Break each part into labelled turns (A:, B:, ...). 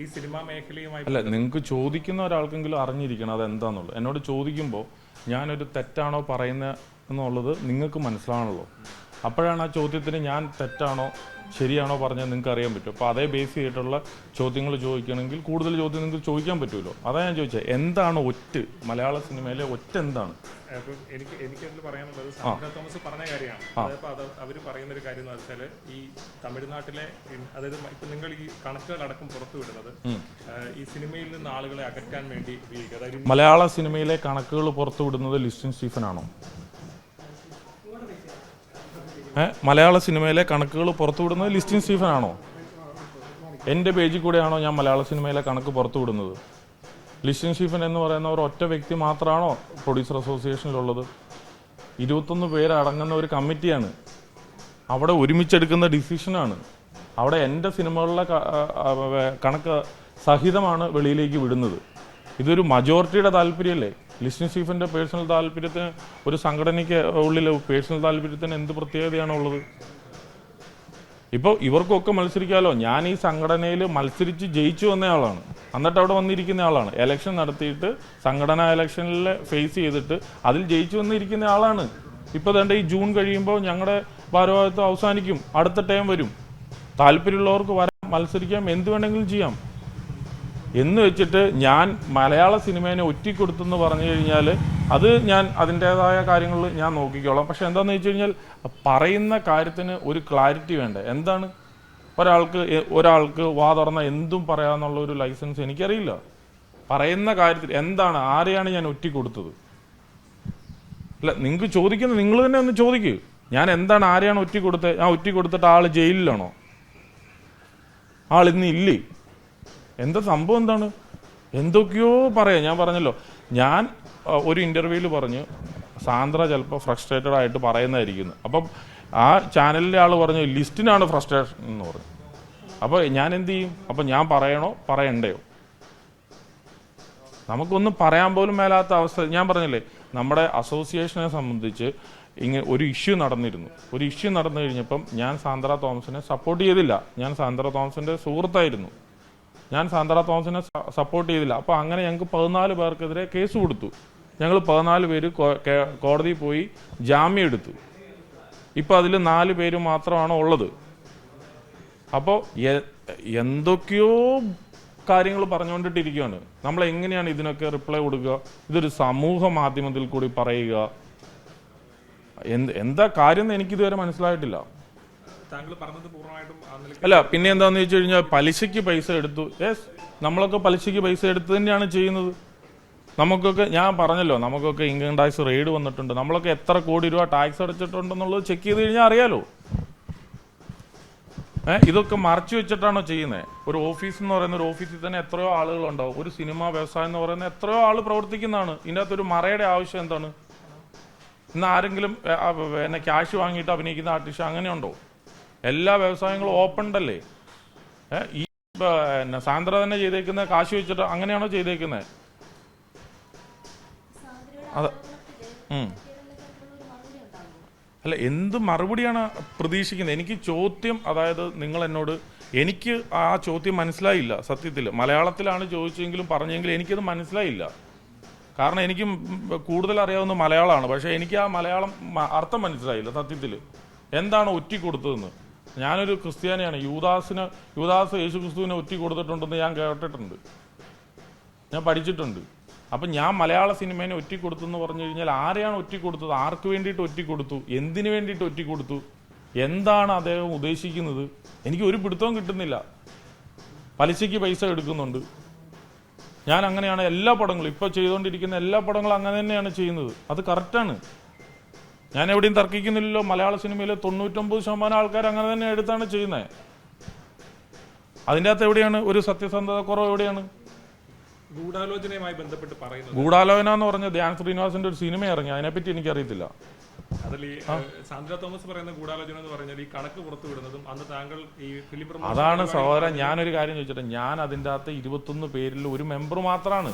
A: ഈ സിനിമാ മേഖലയുമായി
B: അല്ല നിങ്ങൾക്ക് ചോദിക്കുന്ന ഒരാൾക്കെങ്കിലും അറിഞ്ഞിരിക്കണം അത് എന്താന്നുള്ളത് എന്നോട് ചോദിക്കുമ്പോൾ ഞാനൊരു തെറ്റാണോ പറയുന്നത് എന്നുള്ളത് നിങ്ങൾക്ക് മനസ്സിലാണല്ലോ അപ്പോഴാണ് ആ ചോദ്യത്തിന് ഞാൻ തെറ്റാണോ ശരിയാണോ പറഞ്ഞത് നിങ്ങൾക്ക് അറിയാൻ പറ്റും. അപ്പോൾ അതേ ബേസ് ചെയ്തിട്ടുള്ള ചോദ്യങ്ങൾ ചോദിക്കണമെങ്കിൽ കൂടുതൽ ചോദ്യം നിങ്ങൾക്ക് ചോദിക്കാൻ പറ്റുമല്ലോ. അതാ ഞാൻ ചോദിച്ചത് എന്താണ് ഒറ്റ മലയാള സിനിമയിലെ ഒറ്റ എന്താണ്?
A: എനിക്ക് എനിക്ക് പറയാനുള്ളത് തോമസ് പറഞ്ഞ കാര്യമാണ്. അവർ പറയുന്ന ഒരു കാര്യം എന്ന് വെച്ചാൽ ഈ തമിഴ്നാട്ടിലെ അതായത് ഇപ്പൊ നിങ്ങൾ ഈ കണക്കുകളടക്കം പുറത്തു വിടുന്നത് ഈ സിനിമയിൽ നിന്ന് ആളുകളെ അകറ്റാൻ വേണ്ടി ഉപയോഗിക്കുക. അതായത്
B: മലയാള സിനിമയിലെ കണക്കുകൾ പുറത്തുവിടുന്നത് ലിസ്റ്റിൻ സ്റ്റീഫനാണോ? ഏ മലയാള സിനിമയിലെ കണക്കുകൾ പുറത്തുവിടുന്നത് ലിസ്റ്റിൻ സ്റ്റീഫൻ ആണോ എന്റെ പേജിൽ കൂടെയാണോ ഞാൻ മലയാള സിനിമയിലെ കണക്ക് പുറത്തുവിടുന്നത്? ലിസ്റ്റിൻ സ്റ്റീഫൻ എന്ന് പറയുന്ന ഒരു ഒറ്റ വ്യക്തി മാത്രമാണോ പ്രൊഡ്യൂസർ അസോസിയേഷനിലുള്ളത് ഇരുപത്തൊന്ന് പേരടങ്ങുന്ന ഒരു കമ്മിറ്റിയാണ്. അവിടെ ഒരുമിച്ചെടുക്കുന്ന ഡിസിഷനാണ്. അവിടെ എന്റെ സിനിമകളിലെ കണക്ക് സഹിതമാണ് വെളിയിലേക്ക് വിടുന്നത്. ഇതൊരു മജോറിറ്റിയുടെ താല്പര്യമല്ലേ? ലിസ്റ്റിൻ സ്റ്റീഫന്റെ പേഴ്സണൽ താല്പര്യത്തിന് ഒരു സംഘടനയ്ക്ക് ഉള്ളിൽ പേഴ്സണൽ താല്പര്യത്തിന് എന്ത് പ്രത്യേകതയാണുള്ളത് ഇപ്പോൾ ഇവർക്കൊക്കെ മത്സരിക്കാമല്ലോ ഞാൻ ഈ സംഘടനയിൽ മത്സരിച്ച് ജയിച്ചു വന്ന ആളാണ്. എന്നിട്ട് അവിടെ വന്നിരിക്കുന്ന ആളാണ്. എലക്ഷൻ നടത്തിയിട്ട് സംഘടനാ എലക്ഷനിൽ ഫേസ് ചെയ്തിട്ട് അതിൽ ജയിച്ചു വന്നിരിക്കുന്ന ആളാണ്. ഇപ്പോൾ തന്നെ ഈ ജൂൺ കഴിയുമ്പോൾ ഞങ്ങളുടെ ഭാരവാഹിത്വം അവസാനിക്കും. അടുത്ത ടൈം വരും. താല്പര്യമുള്ളവർക്ക് വരാം മത്സരിക്കാം എന്ത് വേണമെങ്കിലും ചെയ്യാം. എന്ന് വെച്ചിട്ട് ഞാൻ മലയാള സിനിമേനെ ഒറ്റിക്കൊടുത്തെന്ന് പറഞ്ഞു കഴിഞ്ഞാൽ അത് ഞാൻ അതിന്റെതായ കാര്യങ്ങൾ ഞാൻ നോക്കിക്കോളാം. പക്ഷെ എന്താണെന്ന് വെച്ച് കഴിഞ്ഞാൽ പറയുന്ന കാര്യത്തിന് ഒരു ക്ലാരിറ്റി വേണ്ടേ? എന്താണ്? ഒരാൾക്ക് ഒരാൾക്ക് വാ തുറന്ന എന്തും പറയാമെന്നുള്ള ഒരു ലൈസൻസ് എനിക്കറിയില്ല. പറയുന്ന കാര്യത്തിൽ എന്താണ്? ആരെയാണ് ഞാൻ ഒറ്റിക്കൊടുത്തത്? അല്ല നിങ്ങൾക്ക് ചോദിക്കുന്നത് നിങ്ങൾ തന്നെ ഒന്ന് ചോദിക്കൂ. ഞാൻ എന്താണ് ആരെയാണ് ഒറ്റിക്കൊടുത്തത് കൊടുത്തത് ഞാൻ ആൾ ജയിലിലാണോ? ആൾ ഇന്ന് ഇല്ലേ? എന്താ സംഭവം എന്താണ്? എന്തൊക്കെയോ പറയാം. ഞാൻ പറഞ്ഞല്ലോ. ഞാൻ ഒരു ഇന്റർവ്യൂവിൽ പറഞ്ഞു സാന്ദ്ര ചിലപ്പോൾ ഫ്രസ്ട്രേറ്റഡ് ആയിട്ട് പറയുന്നതായിരിക്കുന്നു. അപ്പം ആ ചാനലിലെ ആൾ പറഞ്ഞു ലിസ്റ്റിനാണ് ഫ്രസ്ട്രേഷൻ എന്ന് പറഞ്ഞു. അപ്പോൾ ഞാൻ എന്ത് ചെയ്യും? അപ്പം ഞാൻ പറയണോ? പറയണ്ടയോ? നമുക്കൊന്നും പറയാൻ പോലും മേലാത്ത അവസ്ഥ. ഞാൻ പറഞ്ഞില്ലേ നമ്മുടെ അസോസിയേഷനെ സംബന്ധിച്ച് ഇങ്ങനെ ഒരു ഇഷ്യൂ നടന്നിരുന്നു. ഒരു ഇഷ്യൂ നടന്നു കഴിഞ്ഞപ്പം ഞാൻ സാന്ദ്ര തോമസിനെ സപ്പോർട്ട് ചെയ്തില്ല. ഞാൻ സാന്ദ്ര തോമസിന്റെ സുഹൃത്തായിരുന്നു. ഞാൻ സാന്ദ്ര തോമസിനെ സപ്പോർട്ട് ചെയ്തില്ല. അപ്പോൾ അങ്ങനെ ഞങ്ങൾക്ക് പതിനാല് പേർക്കെതിരെ കേസ് കൊടുത്തു. ഞങ്ങൾ പതിനാല് പേര് കോടതിയിൽ പോയി ജാമ്യം എടുത്തു. ഇപ്പൊ അതിൽ നാല് പേര് മാത്രമാണ് ഉള്ളത്. അപ്പോൾ എന്തൊക്കെയോ കാര്യങ്ങൾ പറഞ്ഞുകൊണ്ടിട്ടിരിക്കുകയാണ് നമ്മൾ എങ്ങനെയാണ് ഇതിനൊക്കെ റിപ്ലൈ കൊടുക്കുക? ഇതൊരു സമൂഹ മാധ്യമത്തിൽ കൂടി പറയുക. എന്ത് എന്താ കാര്യം എന്ന് എനിക്കിതുവരെ മനസ്സിലായിട്ടില്ല. അല്ല പിന്നെ എന്താന്ന് വെച്ച് കഴിഞ്ഞാൽ പലിശയ്ക്ക് പൈസ എടുത്തു. യെസ് നമ്മളൊക്കെ പലിശയ്ക്ക് പൈസ എടുത്ത് തന്നെയാണ് ചെയ്യുന്നത്. നമുക്കൊക്കെ ഞാൻ പറഞ്ഞല്ലോ നമുക്കൊക്കെ ഇൻകം ടാക്സ് റെയ്ഡ് വന്നിട്ടുണ്ട്. നമ്മളൊക്കെ എത്ര കോടി രൂപ ടാക്സ് അടച്ചിട്ടുണ്ടെന്നുള്ളത് ചെക്ക് ചെയ്ത് കഴിഞ്ഞാൽ അറിയാലോ. ഏഹ് ഇതൊക്കെ മറച്ചു വെച്ചിട്ടാണോ ചെയ്യുന്നത് ഒരു ഓഫീസ് എന്ന് പറയുന്ന ഒരു ഓഫീസിൽ തന്നെ എത്രയോ ആളുകൾ ആളുകളുണ്ടാവും. ഒരു സിനിമ വ്യവസായം എന്ന് പറയുന്ന എത്രയോ ആൾ പ്രവർത്തിക്കുന്നതാണ്. ഇതിന്റെ അകത്തൊരു മറയുടെ ആവശ്യം എന്താണ്? ഇന്ന് ആരെങ്കിലും എന്നെ ക്യാഷ് വാങ്ങിയിട്ട് അഭിനയിക്കുന്ന ആർട്ടിസ്റ്റ് അങ്ങനെയുണ്ടോ? എല്ലാ വ്യവസായങ്ങളും ഓപ്പൺഡല്ലേ ഈ പിന്നെ സാന്ദ്ര തന്നെ ചെയ്തേക്കുന്നത് കാശ് വെച്ചിട്ട് അങ്ങനെയാണോ ചെയ്തേക്കുന്നത് അത് അല്ല എന്ത് മറുപടിയാണ് പ്രതീക്ഷിക്കുന്നത്? എനിക്ക് ചോദ്യം അതായത് നിങ്ങൾ എന്നോട് എനിക്ക് ആ ചോദ്യം മനസ്സിലായില്ല സത്യത്തിൽ. മലയാളത്തിലാണ് ചോദിച്ചെങ്കിലും പറഞ്ഞെങ്കിലും എനിക്കത് മനസ്സിലായില്ല. കാരണം എനിക്ക് കൂടുതൽ അറിയാവുന്ന മലയാളമാണ്. പക്ഷേ എനിക്ക് ആ മലയാളം അർത്ഥം മനസ്സിലായില്ല സത്യത്തിൽ. എന്താണ് ഒറ്റി കൊടുത്തതെന്ന് ഞാനൊരു ക്രിസ്ത്യാനിയാണ്. യൂദാസിന് യൂദാസ് യേശു ക്രിസ്തുവിനെ ഒറ്റി കൊടുത്തിട്ടുണ്ടെന്ന് ഞാൻ കേട്ടിട്ടുണ്ട്. ഞാൻ പഠിച്ചിട്ടുണ്ട്. അപ്പം ഞാൻ മലയാള സിനിമേനെ ഒറ്റി കൊടുത്തു എന്ന് പറഞ്ഞു കഴിഞ്ഞാൽ ആരെയാണ് ഒറ്റി കൊടുത്തത്? ആർക്ക് വേണ്ടിയിട്ട് ഒറ്റി കൊടുത്തു? എന്തിനു വേണ്ടിയിട്ട് ഒറ്റി കൊടുത്തു? എന്താണ് അദ്ദേഹം ഉദ്ദേശിക്കുന്നത്? എനിക്ക് ഒരു പിടുത്തവും കിട്ടുന്നില്ല. പലിശയ്ക്ക് പൈസ എടുക്കുന്നുണ്ട്. ഞാൻ അങ്ങനെയാണ് എല്ലാ പടങ്ങളും ഇപ്പോൾ ചെയ്തുകൊണ്ടിരിക്കുന്ന എല്ലാ പടങ്ങളും അങ്ങനെ തന്നെയാണ് ചെയ്യുന്നത്. അത് കറക്റ്റാണ് ഞാൻ എവിടെയും തർക്കിക്കുന്നില്ലല്ലോ. മലയാള സിനിമയിലെ തൊണ്ണൂറ്റൊമ്പത് ശതമാനം ആൾക്കാർ അങ്ങനെ തന്നെ എടുത്താണ് ചെയ്യുന്നത് അതിന്റെ അകത്ത് എവിടെയാണ്? ഒരു സത്യസന്ധത കുറവ് എവിടെയാണ്?
A: ഗൂഢാലോചനയുമായി ബന്ധപ്പെട്ട് പറയുന്നത്.
B: ഗൂഢാലോചന എന്ന് പറഞ്ഞ ധ്യാൻ ശ്രീനിവാസിന്റെ ഒരു സിനിമ ഇറങ്ങി. അതിനെപ്പറ്റി എനിക്കറിയത്തില്ല.
A: അതിൽ ഈ സാന്ദ്ര തോമസ് പറയുന്ന ഗൂഢാലോചന എന്ന് പറഞ്ഞാൽ ഈ കണക്ക് പുറത്തു വിടുന്നതും അന്ന് താങ്കൾ ഈ ഫിലിം
B: അതാണ് സഹോദരൻ ഞാനൊരു കാര്യം ചോദിച്ചിട്ട്. ഞാൻ അതിന്റെ അകത്ത് ഇരുപത്തൊന്ന് പേരിൽ ഒരു മെമ്പർ മാത്രമാണ്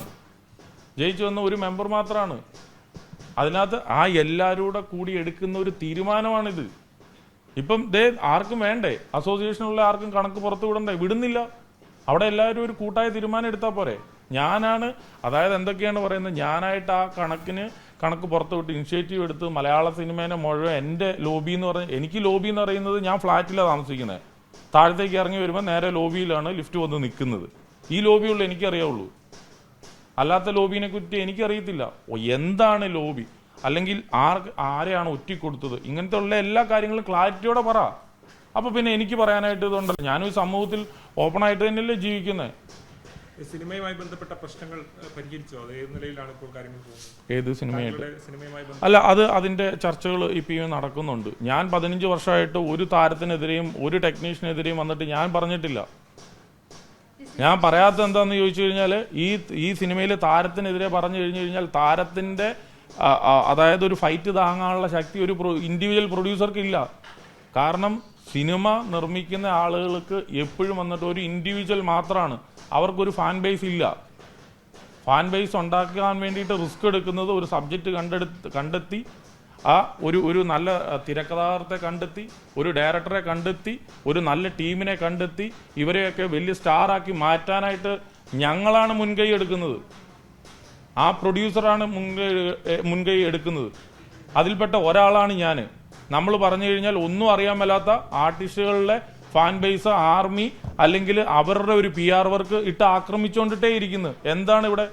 B: ജയിച്ചു വന്ന ഒരു മെമ്പർ മാത്രമാണ് അതിനകത്ത് ആ എല്ലാവരും കൂടി എടുക്കുന്ന ഒരു തീരുമാനമാണിത്. ഇപ്പം ദേ ആർക്കും വേണ്ടേ? അസോസിയേഷനുള്ള ആർക്കും കണക്ക് പുറത്തു വിടണ്ടേ? വിടുന്നില്ല. അവിടെ എല്ലാവരും ഒരു കൂട്ടായ തീരുമാനം എടുത്താൽ പോരെ. ഞാനാണ് അതായത് എന്തൊക്കെയാണ് പറയുന്നത്? ഞാനായിട്ട് ആ കണക്കിന് കണക്ക് പുറത്തു വിട്ട് ഇനിഷ്യേറ്റീവ് എടുത്ത് മലയാള സിനിമേനെ മുഴുവൻ എന്റെ ലോബി എന്ന് പറഞ്ഞ എനിക്ക് ലോബി എന്ന് പറയുന്നത് ഞാൻ ഫ്ലാറ്റിലാണ് താമസിക്കുന്നത്. താഴത്തേക്ക് ഇറങ്ങി വരുമ്പോൾ നേരെ ലോബിയിലാണ് ലിഫ്റ്റ് വന്ന് നിൽക്കുന്നത്. ഈ ലോബിയുള്ളൂ എനിക്കറിയാവുള്ളൂ. അല്ലാത്ത ലോബിനെ കുറ്റി എനിക്കറിയത്തില്ല. എന്താണ് ലോബി? അല്ലെങ്കിൽ ആർ ആരെയാണ് ഒറ്റിക്കൊടുത്തത്? ഇങ്ങനത്തെ ഉള്ള എല്ലാ കാര്യങ്ങളും ക്ലാരിറ്റിയോടെ പറ. അപ്പൊ പിന്നെ എനിക്ക് പറയാനായിട്ട് ഇതുണ്ടല്ലോ. ഞാനും ഈ സമൂഹത്തിൽ ഓപ്പൺ ആയിട്ട് തന്നെയല്ലേ ജീവിക്കുന്നത്
A: സിനിമയുമായി ബന്ധപ്പെട്ട പ്രശ്നങ്ങൾ പരിഹരിച്ചോ? അത് ഏത് നിലയിലാണ് ഇപ്പോൾ കാര്യങ്ങൾ പോകുന്നത്?
B: ഏത് സിനിമയായിട്ട്?
A: സിനിമയുമായി
B: അല്ല അത് അതിന്റെ ചർച്ചകൾ ഇപ്പം നടക്കുന്നുണ്ട്. ഞാൻ പതിനഞ്ച് വർഷമായിട്ട് ഒരു താരത്തിനെതിരെയും ഒരു ടെക്നീഷ്യനെതിരെയും വന്നിട്ട് ഞാൻ പറഞ്ഞിട്ടില്ല. ഞാൻ പറയാത്ത എന്താന്ന് ചോദിച്ചു കഴിഞ്ഞാൽ ഈ ഈ സിനിമയിൽ താരത്തിനെതിരെ പറഞ്ഞു കഴിഞ്ഞു കഴിഞ്ഞാൽ ആ, അതായത് ഒരു ഫൈറ്റ് താങ്ങാനുള്ള ശക്തി ഒരു ഇൻഡിവിജ്വൽ പ്രൊഡ്യൂസർക്ക് ഇല്ല കാരണം സിനിമ നിർമ്മിക്കുന്ന ആളുകൾക്ക് എപ്പോഴും വന്നിട്ട് ഒരു ഇൻഡിവിജ്വൽ മാത്രമാണ് അവർക്കൊരു ഫാൻ ബേസ് ഇല്ല. ഫാൻ ബേസ് ഉണ്ടാക്കാൻ വേണ്ടിയിട്ട് റിസ്ക് എടുക്കുന്നത് ഒരു സബ്ജക്റ്റ് കണ്ടെടുത്ത് കണ്ടെത്തി ആ ഒരു ഒരു നല്ല തിരക്കഥാകൃത്തെ കണ്ടെത്തി ഒരു ഡയറക്ടറെ കണ്ടെത്തി ഒരു നല്ല ടീമിനെ കണ്ടെത്തി ഇവരെയൊക്കെ വലിയ സ്റ്റാറാക്കി മാറ്റാനായിട്ട് ഞങ്ങളാണ് മുൻകൈ എടുക്കുന്നത്. ആ പ്രൊഡ്യൂസറാണ് മുൻകൈ മുൻകൈ എടുക്കുന്നത്. അതിൽപ്പെട്ട ഒരാളാണ് ഞാൻ നമ്മൾ പറഞ്ഞു കഴിഞ്ഞാൽ ഒന്നും അറിയാൻ മേലാത്ത ആർട്ടിസ്റ്റുകളുടെ ഫാൻ ബേസ് ആർമി അല്ലെങ്കിൽ അവരുടെ ഒരു പി ആർ വർക്ക് ഇട്ട് ആക്രമിച്ചുകൊണ്ടിട്ടേ ഇരിക്കുന്നു. എന്താണ് ഇവിടെ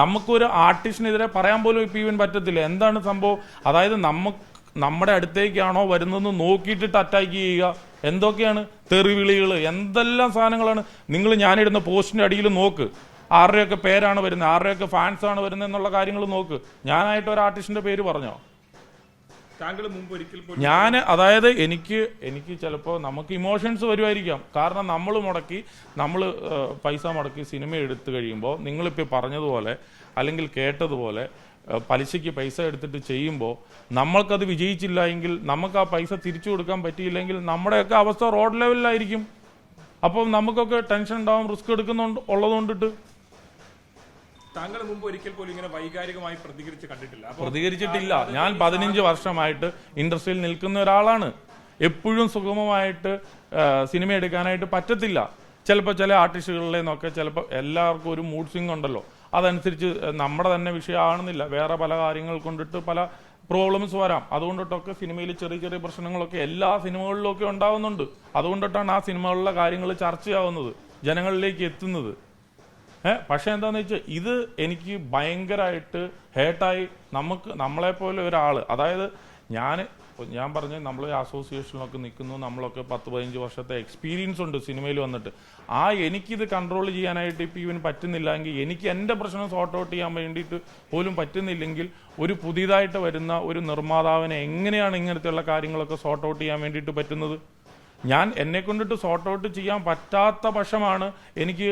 B: നമുക്കൊരു ആർട്ടിസ്റ്റിനെതിരെ പറയാൻ പോലും ഇപ്പം ഈവൻ പറ്റത്തില്ല. എന്താണ് സംഭവം? അതായത് നമുക്ക് നമ്മുടെ അടുത്തേക്കാണോ വരുന്നതെന്ന് നോക്കിയിട്ടിട്ട് അറ്റാക്ക് ചെയ്യുക. എന്തൊക്കെയാണ്? തെറിവിളികൾ എന്തെല്ലാം സാധനങ്ങളാണ്? നിങ്ങൾ ഞാനിടുന്ന പോസ്റ്റിന്റെ അടിയിൽ നോക്ക്. ആരുടെയൊക്കെ പേരാണ് വരുന്നത്? ആരുടെയൊക്കെ ഫാൻസ് ആണ് വരുന്നത് എന്നുള്ള കാര്യങ്ങൾ നോക്ക്. ഞാനായിട്ട് ഒരു ആർട്ടിസ്റ്റിന്റെ പേര് പറഞ്ഞോ
A: താങ്കൾ മുമ്പ് ഒരിക്കൽ പോലും
B: ഞാൻ അതായത് എനിക്ക് എനിക്ക് ചിലപ്പോ നമുക്ക് ഇമോഷൻസ് വരുമായിരിക്കാം. കാരണം നമ്മൾ മുടക്കി നമ്മൾ പൈസ മുടക്കി സിനിമ എടുത്തു കഴിയുമ്പോൾ നിങ്ങളിപ്പോൾ പറഞ്ഞതുപോലെ അല്ലെങ്കിൽ കേട്ടതുപോലെ പലിശയ്ക്ക് പൈസ എടുത്തിട്ട് ചെയ്യുമ്പോൾ നമ്മൾക്കത് വിജയിച്ചില്ല എങ്കിൽ നമുക്ക് ആ പൈസ തിരിച്ചു കൊടുക്കാൻ പറ്റിയില്ലെങ്കിൽ നമ്മുടെയൊക്കെ അവസ്ഥ റോഡ് ലെവലിലായിരിക്കും. അപ്പം നമുക്കൊക്കെ ടെൻഷൻ ഉണ്ടാവും റിസ്ക് എടുക്കുന്നുണ്ട് ഉള്ളതുകൊണ്ടിട്ട്.
A: താങ്കൾ മുമ്പ് ഒരിക്കൽ പോലും ഇങ്ങനെ വൈകാരികമായി പ്രതികരിച്ച് കണ്ടിട്ടില്ല.
B: പ്രതികരിച്ചിട്ടില്ല. ഞാൻ പതിനഞ്ച് വർഷമായിട്ട് ഇൻഡസ്ട്രിയിൽ നിൽക്കുന്ന ഒരാളാണ്. എപ്പോഴും സുഗമമായിട്ട് സിനിമ എടുക്കാനായിട്ട് പറ്റത്തില്ല. ചിലപ്പോൾ ചില ആർട്ടിസ്റ്റുകളിലെ നിന്നൊക്കെ ചിലപ്പോൾ എല്ലാവർക്കും ഒരു മൂഡ് സ്വിങ് ഉണ്ടല്ലോ. അതനുസരിച്ച് നമ്മുടെ തന്നെ വിഷയമാണെന്നില്ല. വേറെ പല കാര്യങ്ങൾ കൊണ്ടിട്ട് പല പ്രോബ്ലംസ് വരാം. അതുകൊണ്ടിട്ടൊക്കെ സിനിമയിൽ ചെറിയ ചെറിയ പ്രശ്നങ്ങളൊക്കെ എല്ലാ സിനിമകളിലൊക്കെ ഉണ്ടാവുന്നുണ്ട്. അതുകൊണ്ടിട്ടാണ് ആ സിനിമകളിലെ കാര്യങ്ങൾ ചർച്ചയാവുന്നത്. ജനങ്ങളിലേക്ക് എത്തുന്നത്. പക്ഷെ എന്താന്ന് വെച്ചാൽ ഇത് എനിക്ക് ഭയങ്കരമായിട്ട് ഹേട്ടായി നമുക്ക് നമ്മളെ പോലെ ഒരാൾ അതായത് ഞാൻ ഞാൻ പറഞ്ഞ നമ്മൾ അസോസിയേഷനിലൊക്കെ നിൽക്കുന്നു നമ്മളൊക്കെ പത്ത് പതിനഞ്ച് വർഷത്തെ എക്സ്പീരിയൻസ് ഉണ്ട് സിനിമയിൽ വന്നിട്ട്. ആ എനിക്കിത് കൺട്രോൾ ചെയ്യാനായിട്ട് ഇപ്പം ഇവന് പറ്റുന്നില്ല എങ്കിൽ എനിക്ക് എന്റെ പ്രശ്നം സോർട്ട് ഔട്ട് ചെയ്യാൻ വേണ്ടിയിട്ട് പോലും പറ്റുന്നില്ലെങ്കിൽ ഒരു പുതിയതായിട്ട് വരുന്ന ഒരു നിർമ്മാതാവിനെ എങ്ങനെയാണ് ഇങ്ങനത്തെയുള്ള കാര്യങ്ങളൊക്കെ സോർട്ട് ഔട്ട് ചെയ്യാൻ വേണ്ടിയിട്ട് പറ്റുന്നത്? ഞാൻ എന്നെ കൊണ്ടിട്ട് സോർട്ട് ഔട്ട് ചെയ്യാൻ പറ്റാത്ത പക്ഷമാണ് എനിക്ക്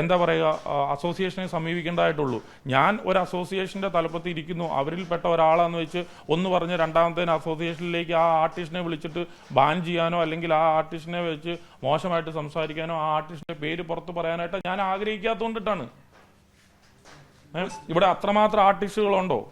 B: എന്താ പറയുക അസോസിയേഷനെ സമീപിക്കേണ്ടതായിട്ടുള്ളൂ. ഞാൻ ഒരു അസോസിയേഷന്റെ തലപ്പത്ത് ഇരിക്കുന്നു. അവരിൽപ്പെട്ട ഒരാളാന്ന് വെച്ച് ഒന്ന് പറഞ്ഞ് രണ്ടാമത്തേന് അസോസിയേഷനിലേക്ക് ആ ആർട്ടിസ്റ്റിനെ വിളിച്ചിട്ട് ബാൻ ചെയ്യാനോ അല്ലെങ്കിൽ ആ ആർട്ടിസ്റ്റിനെ വെച്ച് മോശമായിട്ട് സംസാരിക്കാനോ ആ ആർട്ടിസ്റ്റിന്റെ പേര് പുറത്ത് പറയാനായിട്ട് ഞാൻ ആഗ്രഹിക്കാത്തതുകൊണ്ടിട്ടാണ്. ഇവിടെ അത്രമാത്രം ആർട്ടിസ്റ്റുകളുണ്ടോ